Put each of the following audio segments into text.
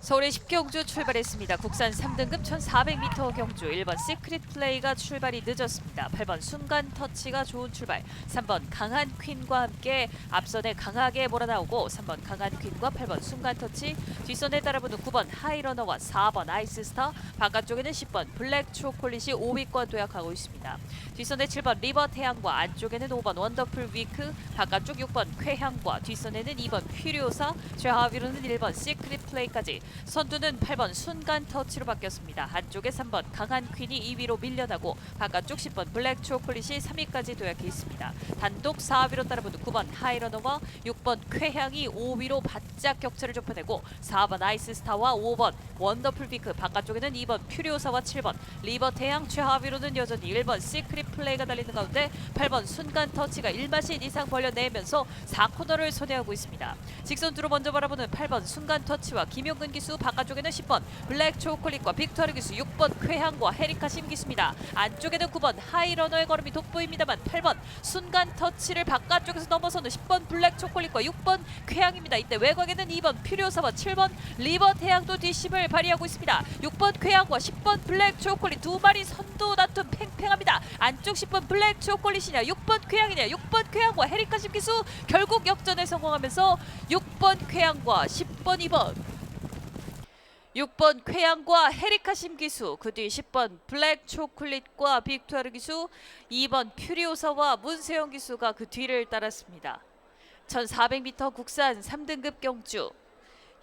서울의 10경주 출발했습니다. 국산 3등급 1400m 경주 1번 시크릿 플레이가 출발이 늦었습니다. 8번 순간 터치가 좋은 출발 3번 강한 퀸과 함께 앞선에 강하게 몰아나오고 3번 강한 퀸과 8번 순간 터치 뒷선에 따라붙는 9번 하이러너와 4번 아이스스타 바깥쪽에는 10번 블랙 초콜릿이 5위권 도약하고 있습니다. 뒷선에 7번 리버 태양과 안쪽에는 5번 원더풀 위크 바깥쪽 6번 쾌향과 뒷선에는 2번 퓨리오사 최하위로는 1번 시크릿 플레이까지 선두는 8번 순간 터치로 바뀌었습니다. 안쪽에 3번 강한 퀸이 2위로 밀려나고 바깥쪽 10번 블랙 초콜릿이 3위까지 도약해 있습니다. 단독 4위로 따라붙는 9번 하이러너와 6번 쾌향이 5위로 바짝 격차를 좁혀내고 4번 아이스스타와 5번 원더풀 비크 바깥쪽에는 2번 퓨리오사와 7번 리버 태양 최하위로는 여전히 1번 시크릿 플레이가 달리는 가운데 8번 순간 터치가 1마신 이상 벌려내면서 4코너를 손해하고 있습니다. 직선 두로 먼저 바라보는 8번 순간 터치와 김용근 기수 바깥쪽에는 10번 블랙 초콜릿과 빅토르 기수 6번 쾌향과 헤리카 심 기수입니다. 안쪽에는 9번 하이러너의 걸음이 돋보입니다만 8번 순간 터치를 바깥쪽에서 넘어서는 10번 블랙 초콜릿과 6번 쾌향입니다. 이때 외곽에는 2번 퓨리오사와 7번 리버 태양도 뒷심을 발휘하고 있습니다. 6번 쾌향과 10번 블랙 초콜릿 두 마리 선두 다툼 팽팽합니다. 안쪽 10번 블랙 초콜릿이냐 6번 쾌향이냐 6번 쾌향과 헤리카 심 기수 결국 역전에 성공하면서 6번 쾌향과 10번 2번 6번 쾌양과 헤리카 심 기수, 그 뒤 10번 블랙 초콜릿과 빅투아르 기수, 2번 퓨리오사와 문세영 기수가 그 뒤를 따랐습니다. 1400m 국산 3등급 경주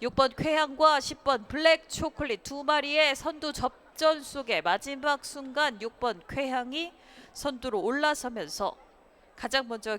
6번 쾌향과 10번 블랙 초콜릿 두 마리의 선두 접전 속에 마지막 순간 6번 쾌향이 선두로 올라서면서 가장 먼저 결